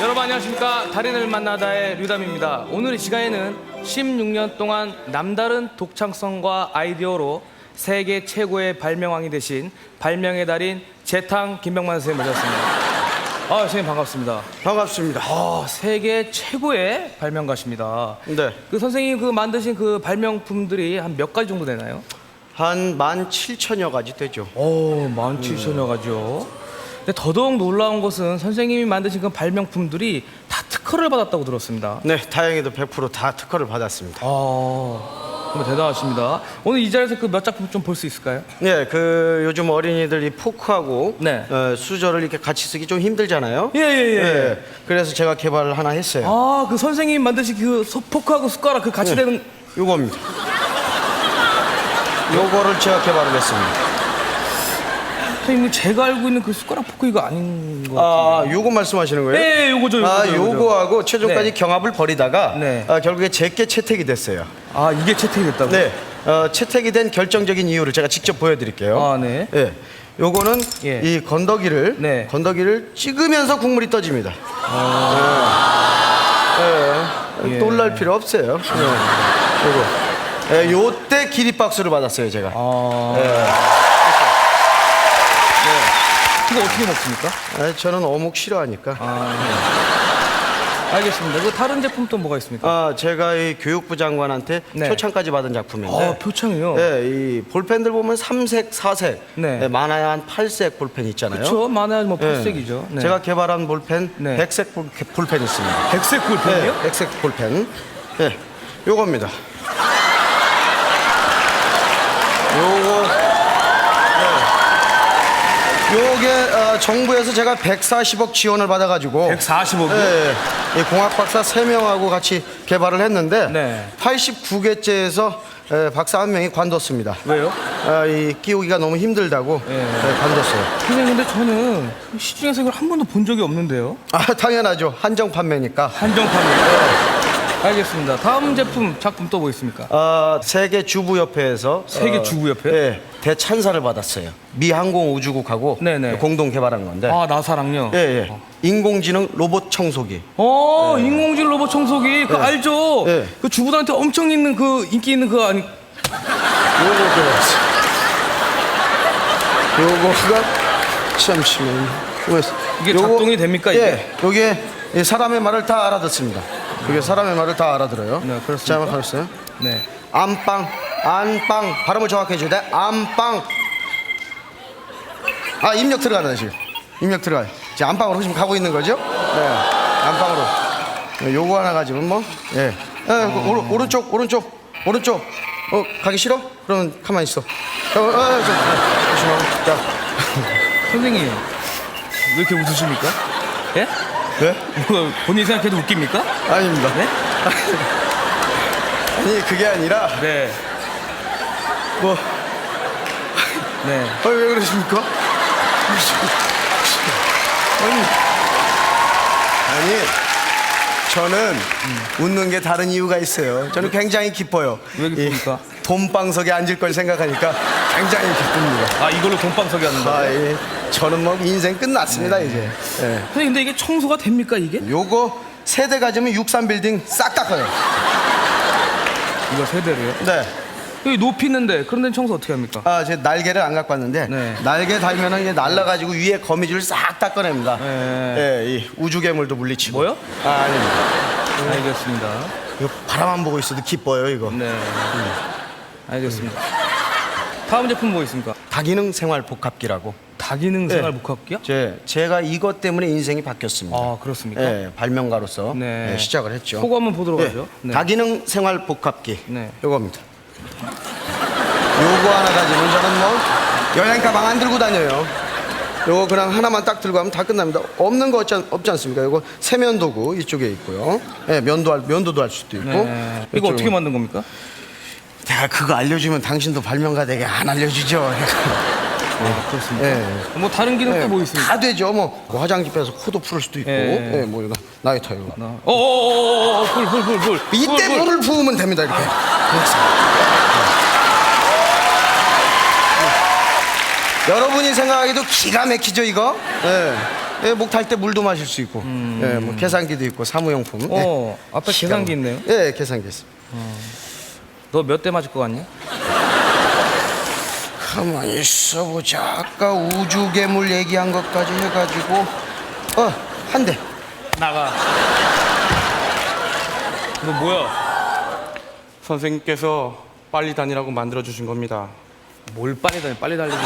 여러분 안녕하십니까 달인을 만나다의 류담입니다 오늘 이 시간에는 16년 동안 남다른 독창성과 아이디어로 세계 최고의 발명왕이 되신 발명의 달인 재탕 김병만 선생님 모셨습니다 아 선생님 반갑습니다 반갑습니다. 아 세계 최고의 발명가십니다 네. 그 선생님 그 만드신 그 발명품들이 한 몇 가지 정도 되나요? 한 17,000여 가지 되죠. 오, 17,000여 가지요. 근데 더더욱 놀라운 것은 선생님이 만드신 그 발명품들이 다 특허를 받았다고 들었습니다. 네, 다행히도 100%다 특허를 받았습니다. 아, 정말 대단하십니다. 오늘 이 자리에서 그 몇 작품 좀 볼 수 있을까요? 네, 그 요즘 어린이들 이 포크하고 네. 어, 수저를 이렇게 같이 쓰기 좀 힘들잖아요. 예, 예, 예. 네, 그래서 제가 개발을 하나 했어요. 아, 그 선생님 만드신 그 소- 포크하고 숟가락 그 같이 네. 되는 요겁니다. 요거를 제가 개발을 했습니다. 선생님 제가 알고 있는 그 숟가락 포크 이거 아닌 거. 아, 요거 말씀하시는 거예요? 네, 요거죠, 요거죠. 아, 요거죠. 요거하고 최종까지 네. 경합을 벌이다가 네. 아, 결국에 제게 채택이 됐어요. 아, 이게 채택이 됐다고? 네, 어, 채택이 된 결정적인 이유를 제가 직접 보여드릴게요. 아, 네. 예. 요거는 예. 이 건더기를 네. 건더기를 찍으면서 국물이 떠집니다. 예. 예. 예. 놀랄 필요 없어요. 예. 요거. 예, 요때 기립박수를 받았어요, 제가. 아, 예. 이거 어떻게 먹습니까? 예, 저는 어묵 싫어하니까. 알겠습니다. 그 다른 제품 또 뭐가 있습니까? 아, 제가 이 교육부 장관한테 네. 표창까지 받은 작품인데. 아, 표창이요? 예, 이 볼펜들 보면 삼색, 사색, 네. 예, 많아야 한 팔색 볼펜 있잖아요. 그렇죠. 많아야 뭐 예. 팔색이죠. 네. 제가 개발한 볼펜 네. 백색 볼, 볼펜 있습니다. 백색 볼펜이요? 네, 백색 볼펜. 예, 요겁니다. 요거. 네. 요게 어, 정부에서 제가 140억 지원을 받아가지고 145개. 예, 예. 이 공학 박사 3명하고 같이 개발을 했는데 네. 89개째에서 예, 박사 한 명이 관뒀습니다. 왜요? 아, 이 끼우기가 너무 힘들다고 예. 예, 관뒀어요. 선생님 근데 저는 시중에서 이걸 한 번도 본 적이 없는데요. 아, 당연하죠. 한정 판매니까. 한정판이요. 알겠습니다. 다음 제품 작품 또 뭐 있습니까? 어, 세계 주부 협회에서 세계 어, 주부 협회? 예, 대찬사를 받았어요. 미 항공 우주국하고 네네. 공동 개발한 건데. 아 나사랑요. 예, 예. 인공지능 로봇 청소기. 어 인공지능 로봇 청소기 그거 알죠? 네. 그 주부들한테 엄청 있는 그 인기 있는 그 아니 요거 개발했어요. 요거가 잠시만요. 요거- 이게 요거- 작동이 됩니까, 이게? 예, 요게 이 사람의 말을 다 알아듣습니다. 이게 사람의 말을 다 알아들어요. 네, 한번 가보세요. 네. 안빵, 안빵. 발음을 정확히 해줘야 돼. 안빵. 아, 입력 들어가네, 지금. 입력 들어가요. 지금 안방으로 지금 가고 있는 거죠? 네. 안방으로. 네, 요거 하나 가지면 뭐, 예. 예, 그 오른, 오른쪽, 오른쪽, 오른쪽. 어, 가기 싫어? 그러면 가만히 있어. 어, 어, 어, 저, 어, 조심하고. 자. 선생님 왜 이렇게 웃으십니까? 예? 네? 뭐 본인 생각해도 웃깁니까? 아닙니다. 네? 아니, 그게 아니라, 네. 뭐, 네. 아, 왜 그러십니까? 아니, 아니, 저는 웃는 게 다른 이유가 있어요. 저는 굉장히 기뻐요. 왜 기쁩니까? 이 돈방석에 앉을 걸 생각하니까 굉장히 기쁩니다. 아 이걸로 돈방석이 하는다. 아, 예. 저는 뭐 인생 끝났습니다, 이제. 예. 선생님 근데 이게 청소가 됩니까 이게? 요거 세대 가지면 63 빌딩 싹 닦아요. 이거 세대로요? 네. 여기 높이 있는데 그런 데는 청소 어떻게 합니까? 아, 제 날개를 안 갖고 왔는데 네. 날개 달면은 이제 날라가지고 위에 거미줄 싹 닦아냅니다. 네. 예, 이 우주 괴물도 물리치고. 뭐요? 아, 아닙니다. 알겠습니다. 이거 바라만 보고 있어도 기뻐요, 이거. 네. 알겠습니다. 다음 제품 뭐 있습니까? 다기능 생활 복합기라고. 다기능 생활 네. 복합기요? 제 제가 이것 때문에 인생이 바뀌었습니다. 아 그렇습니까? 예, 발명가로서 네. 예, 시작을 했죠. 그거 한번 보도록 예, 하죠. 네. 다기능 생활 복합기. 네. 요겁니다. 요거 하나 가지고 저는 뭐 여행 가방 안 들고 다녀요. 요거 그냥 하나만 딱 들고 하면 다 끝납니다. 없는 거 없지, 않, 없지 않 습니까? 요거 세면 도구 이쪽에 있고요. 예, 면도 할 면도도 할 수도 있고. 네. 이거 어떻게 만든 겁니까? 내가 그거 알려주면 당신도 발명가 되게 안 알려주죠. 아, 그렇습니까? 예. 뭐 다른 기능 예, 또뭐 있습니까? 다 되죠. 뭐, 뭐 화장지 빼서 코도 풀을 수도 있고, 예. 예, 뭐 이거 나이터 이거. 어어어어어 불 불 불 불. 이때 불, 불. 물을 부으면 됩니다. 이렇게. 예. 여러분이 생각하기도 기가 막히죠 이거? 예. 예, 목탈 때 물도 마실 수 있고, 예, 뭐 계산기도 있고 사무용품. 예. 어, 앞에 계산기 있네요. 예, 계산기 있습니다. 너 몇 대 맞을 것 같니? 가만히 있어보자. 아까 우주 괴물 얘기한 것까지 해가지고, 어, 한 대. 나가. 너 뭐야? 선생님께서 빨리 다니라고 만들어 주신 겁니다. 뭘 빨리 달리 빨리 달리기.